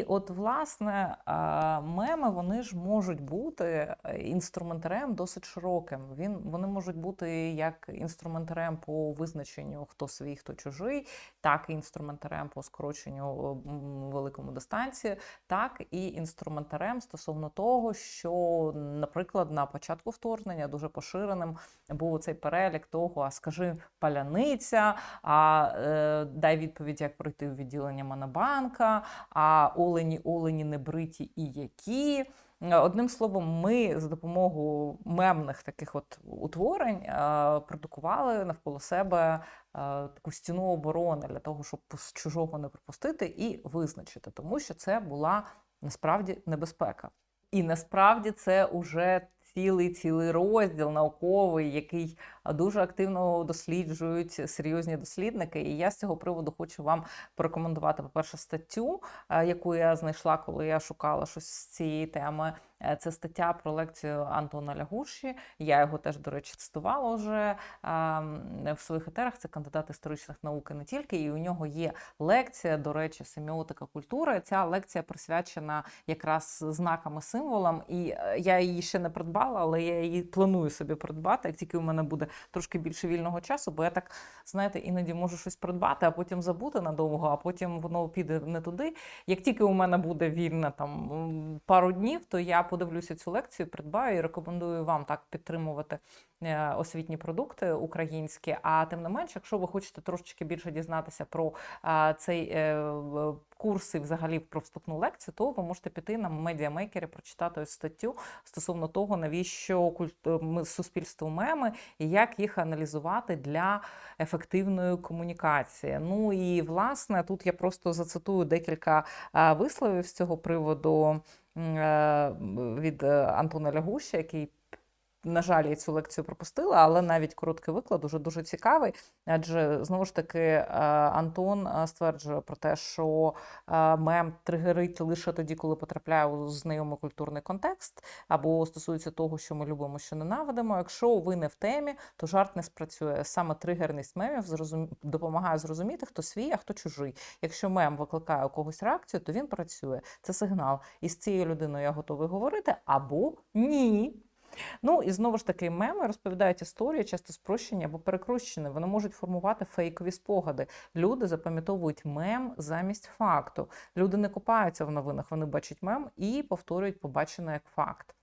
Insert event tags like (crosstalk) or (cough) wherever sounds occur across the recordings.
І от, власне, меми вони ж можуть бути е, інструментарем досить широким. Він вони можуть бути як інструментарем по визначенню, хто свій, хто чужий, так і інструментарем по скороченню великому дистанції, так і інструментарем стосовно того, що, наприклад, на початку вторгнення дуже поширеним був цей перелік того, а скажи паляниця, а е, дай відповідь, як пройти в відділення Монобанка, а олені, олені не бриті і які. Е, Одним словом, ми за допомогою мемних таких от утворень е, продукували навколо себе е, таку стіну оборони для того, щоб чужого не пропустити і визначити, тому що це була насправді небезпека. І насправді це уже цілий цілий розділ науковий, який дуже активно досліджують серйозні дослідники. І я з цього приводу хочу вам порекомендувати, по-перше, статтю, е, яку я знайшла, коли я шукала щось з цієї теми. Е, Це стаття про лекцію Антона Лягуші. Я його теж, до речі, цитувала вже ем, в своїх етерах. Це кандидат історичних наук і не тільки. І у нього є лекція, до речі, семіотика культури. Ця лекція присвячена якраз знакам і символам. І е, я її ще не придбала, але я її планую собі придбати, як тільки у мене буде трошки більше вільного часу, бо я так, знаєте, іноді можу щось придбати, а потім забути надовго, а потім воно піде не туди. Як тільки у мене буде вільна там пару днів, то я подивлюся цю лекцію, придбаю і рекомендую вам так підтримувати е, освітні продукти українські. А тим не менш, якщо ви хочете трошечки більше дізнатися про е, цей е, в- курс і взагалі про вступну лекцію, то ви можете піти на медіамейкері, прочитати ось статтю стосовно того, навіщо культ... ми суспільству меми і як їх аналізувати для ефективної комунікації. Ну і власне тут я просто зацитую декілька е, висловів з цього приводу е, від е, Антона Лягуща, який. На жаль, я цю лекцію пропустила, але навіть короткий виклад дуже дуже цікавий. Адже знову ж таки е, Антон е, стверджує про те, що е, мем тригерить лише тоді, коли потрапляє у знайомий культурний контекст, або стосується того, що ми любимо, що ненавидимо. Якщо ви не в темі, то жарт не спрацює. Саме тригерність мемів зрозум... допомагає зрозуміти, хто свій, а хто чужий. Якщо мем викликає у когось реакцію, то він працює. Це сигнал. І з цією людиною я готовий говорити або ні. Ну і знову ж таки, меми розповідають історії, часто спрощені або перекрущені. Вони можуть формувати фейкові спогади. Люди запам'ятовують мем замість факту. Люди не копаються в новинах, вони бачать мем і повторюють побачене як факт.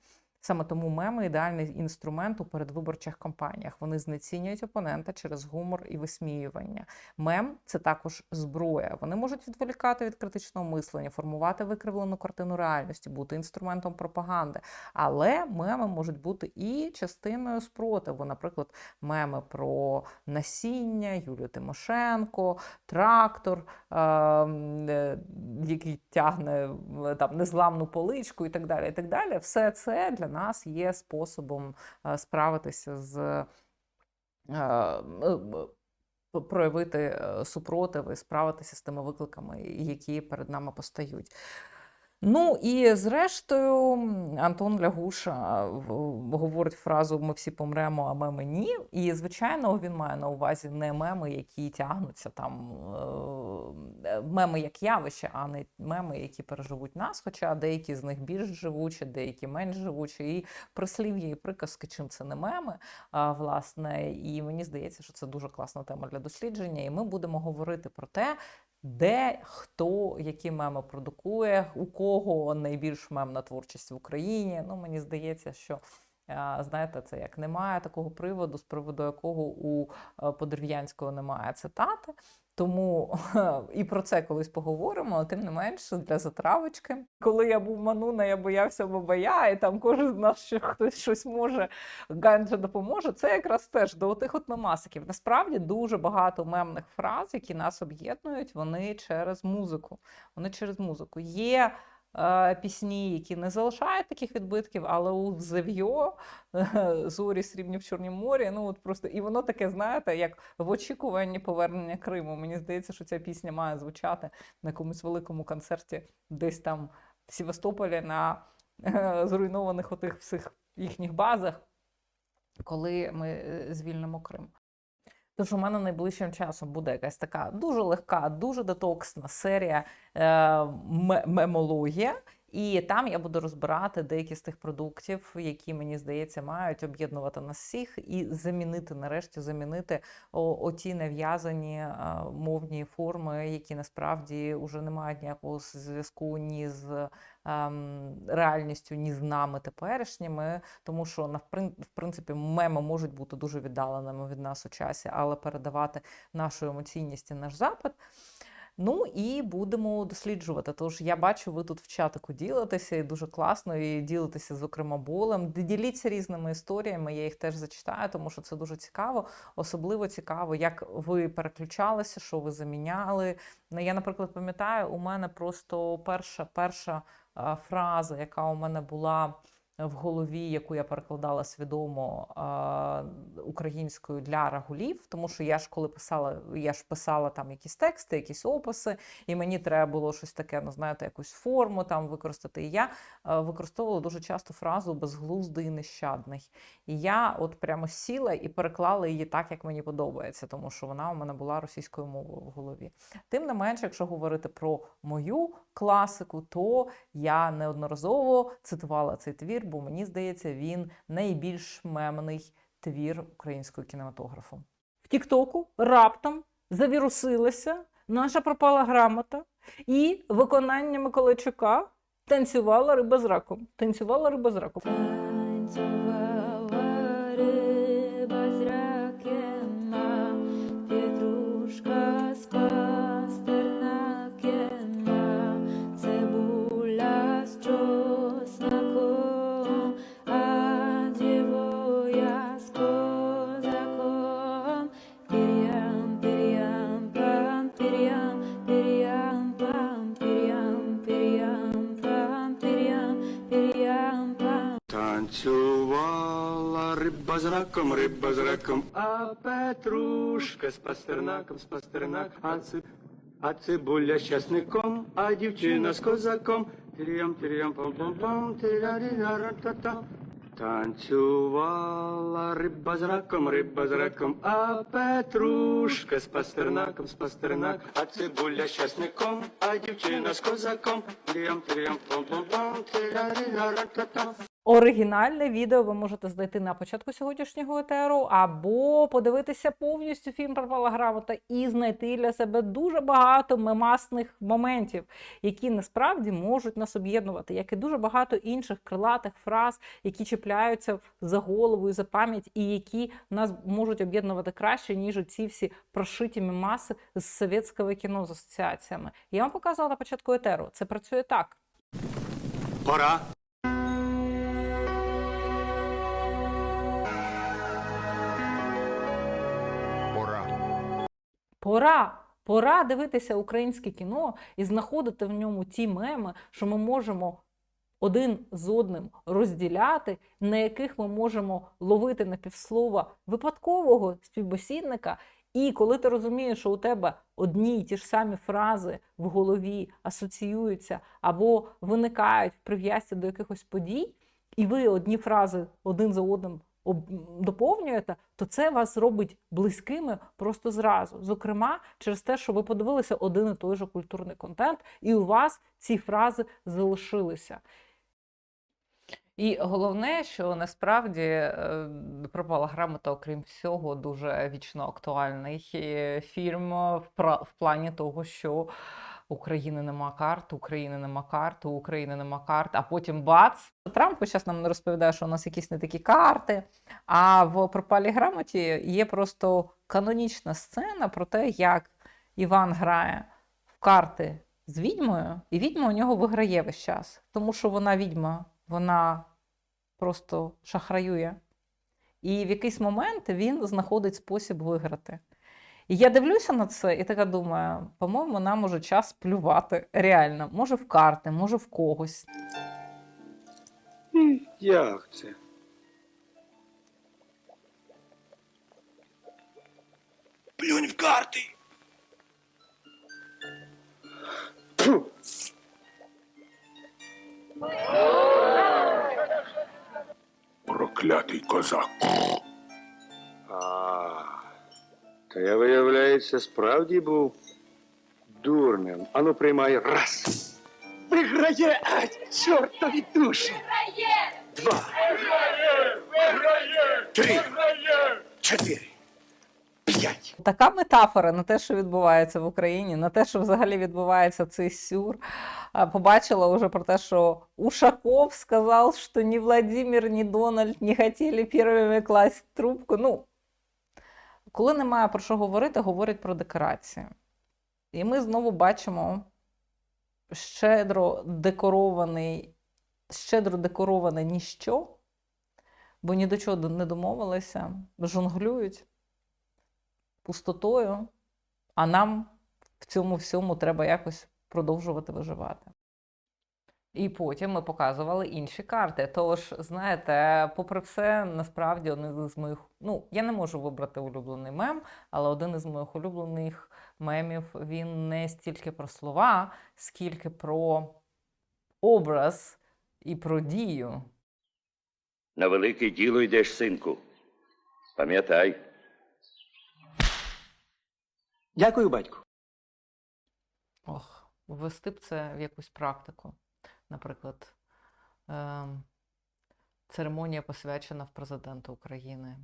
Саме тому меми ідеальний інструмент у передвиборчих кампаніях. Вони знецінюють опонента через гумор і висміювання. Мем це також зброя. Вони можуть відволікати від критичного мислення, формувати викривлену картину реальності, бути інструментом пропаганди. Але меми можуть бути і частиною спротиву. Наприклад, меми про насіння, Юлію Тимошенко, трактор, е, е, який тягне е, там незламну поличку і так далі. І так далі. Все це для нас є способом е, справитися з. е, е, п- проявити супротив і справитися з тими викликами, які перед нами постають. Ну і зрештою, Антон Лягуша в- говорить фразу Ми всі помремо, а меми ні. І, звичайно, він має на увазі не меми, які тягнуться там е, меми як явище, а не меми, які переживуть нас. Хоча деякі з них більш живучі, деякі менш живучі. І прислів'я і приказки, чим це не меми, власне. І мені здається, що це дуже класна тема для дослідження. І ми будемо говорити про те, де хто які меми продукує, у кого найбільш мемна творчість в Україні. Ну, мені здається, що. Знаєте, це як немає такого приводу, з приводу якого у е, Подерв'янського немає цитати. Тому (laughs) і про це колись поговоримо, але тим не менше для затравочки. Коли я був мануна, я боявся бабая, і там кожен з нас що хтось щось може, Ганджа допоможе. Це якраз теж до тих от мемасиків. Насправді дуже багато мемних фраз, які нас об'єднують, вони через музику. Вони через музику. Є пісні, які не залишають таких відбитків, але у Зев'йо (laughs) зорі срібні в Чорнім морі. Ну от просто і воно таке, знаєте, як в очікуванні повернення Криму. Мені здається, що ця пісня має звучати на якомусь великому концерті, десь там в Севастополі на е, зруйнованих отих всіх їхніх базах, коли ми е, звільнимо Крим. Тож у мене найближчим часом буде якась така дуже легка, дуже детоксна серія е, ме- мемологія. І там я буду розбирати деякі з тих продуктів, які мені здається мають об'єднувати нас всіх і замінити, нарешті, замінити оті нав'язані е, мовні форми, які насправді вже не мають ніякого зв'язку ні з ем, реальністю, ні з нами теперішніми, тому що в принципі меми можуть бути дуже віддаленими від нас у часі, але передавати нашу емоційність і наш запит. Ну і будемо досліджувати. Тож я бачу, ви тут в чатику ділитеся, і дуже класно, і ділитеся, зокрема, болем. Діліться різними історіями, я їх теж зачитаю, тому що це дуже цікаво. Особливо цікаво, як ви переключалися, що ви заміняли. Ну, Я, наприклад, пам'ятаю, у мене просто перша перша фраза, яка у мене була в голові, яку я перекладала свідомо українською для рагулів, тому що я ж коли писала, я ж писала там якісь тексти, якісь описи, і мені треба було щось таке, ну знаєте, якусь форму там використати. І я е, використовувала дуже часто фразу безглуздий і нещадний. І я от прямо сіла і переклала її так, як мені подобається, тому що вона у мене була російською мовою в голові. Тим не менше, якщо говорити про мою класику, то я неодноразово цитувала цей твір, бо мені здається, він найбільш мемний твір українського кінематографу. В Тіктоку раптом завірусилася наша пропала грамота і виконання Миколайчука танцювала риба з раком. Танцювала риба з раком. Танцювала риба з а Петрушка з пастернаком, з пастернак, а, ци, а цибуля з часником, а дівчина з козаком. Тирям, тирям, пам пам пам тирярі-ра-ра-та-та. Танцювала риба з раком, риба з раком, а Петрушка з пастернаком, з пастернак, а цибуля з часником, а дівчина з козаком. Тирям, тирям, пам пам пам тирярі-ра-ра-та-та. Оригінальне відео ви можете знайти на початку сьогоднішнього етеру, або подивитися повністю фільм Пропала грамота і знайти для себе дуже багато мемасних моментів, які насправді можуть нас об'єднувати, як і дуже багато інших крилатих фраз, які чіпляються за голову і за пам'ять, і які нас можуть об'єднувати краще, ніж ці всі прошиті мемаси з совєтського кіно з асоціаціями. Я вам показувала на початку етеру. Це працює так. Пора. Пора. Пора дивитися українське кіно і знаходити в ньому ті меми, що ми можемо один з одним розділяти, на яких ми можемо ловити на півслова випадкового співбесідника. І коли ти розумієш, що у тебе одні й ті ж самі фрази в голові асоціюються або виникають в прив'язці до якихось подій, і ви одні фрази один за одним доповнюєте, то це вас робить близькими просто зразу. Зокрема, через те, що ви подивилися один і той же культурний контент, і у вас ці фрази залишилися. І головне, що насправді е, пропала грамота, окрім всього, дуже вічно актуальний е, фільм в плані того, що України нема карт, України нема карт, України нема карт, а потім бац. Трамп час нам не розповідає, що у нас якісь не такі карти. А в пропалій грамоті є просто канонічна сцена про те, як Іван грає в карти з відьмою, і відьма у нього виграє весь час, тому що вона відьма, вона просто шахраює. І в якийсь момент він знаходить спосіб виграти. І я дивлюся на це і така думаю: по-моєму, нам уже час плювати. Реально, може в карти, може в когось. Як це? Плюнь в карти. Проклятий козак. А, я, виявляється, справді був дурним. Ану, приймай раз. Виграє! Чортові душі! Виграє! Два. Виграє! Три. Чотири. П'ять. Така метафора на те, що відбувається в Україні, на те, що взагалі відбувається цей сюр. Побачила вже про те, що Ушаков сказав, що ні Владимир, ні Дональд не хотіли першими класть трубку. Ну, коли немає про що говорити, говорять про декорації. І ми знову бачимо щедро декорований, щедро декороване ніщо, бо ні до чого не домовилися, жонглюють пустотою, а нам в цьому всьому треба якось продовжувати виживати. І потім ми показували інші карти. Тож, знаєте, попри все, насправді один із моїх. Ну, я не можу вибрати улюблений мем, але один із моїх улюблених мемів він не стільки про слова, скільки про образ і про дію. На велике діло йдеш, синку. Пам'ятай, Дякую, батьку. Ох, ввести б це в якусь практику. Наприклад, ем, церемонія посвячена в президента України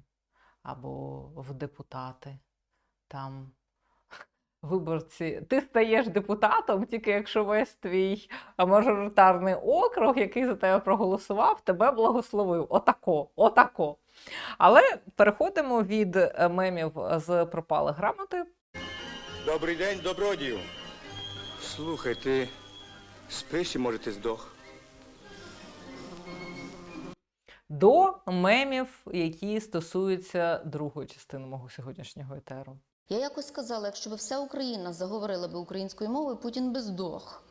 або в депутати. Там (laughs) виборці. Ти стаєш депутатом, тільки якщо весь твій мажоритарний округ, який за тебе проголосував, тебе благословив. Отако, отако. Але переходимо від е, мемів з пропали грамоти Добрий день, добродію. Слухай, ти спиш і може ти здох. до мемів, які стосуються другої частини мого сьогоднішнього етеру. Я якось сказала, якщо б вся Україна заговорила би українською мовою, Путін би здох.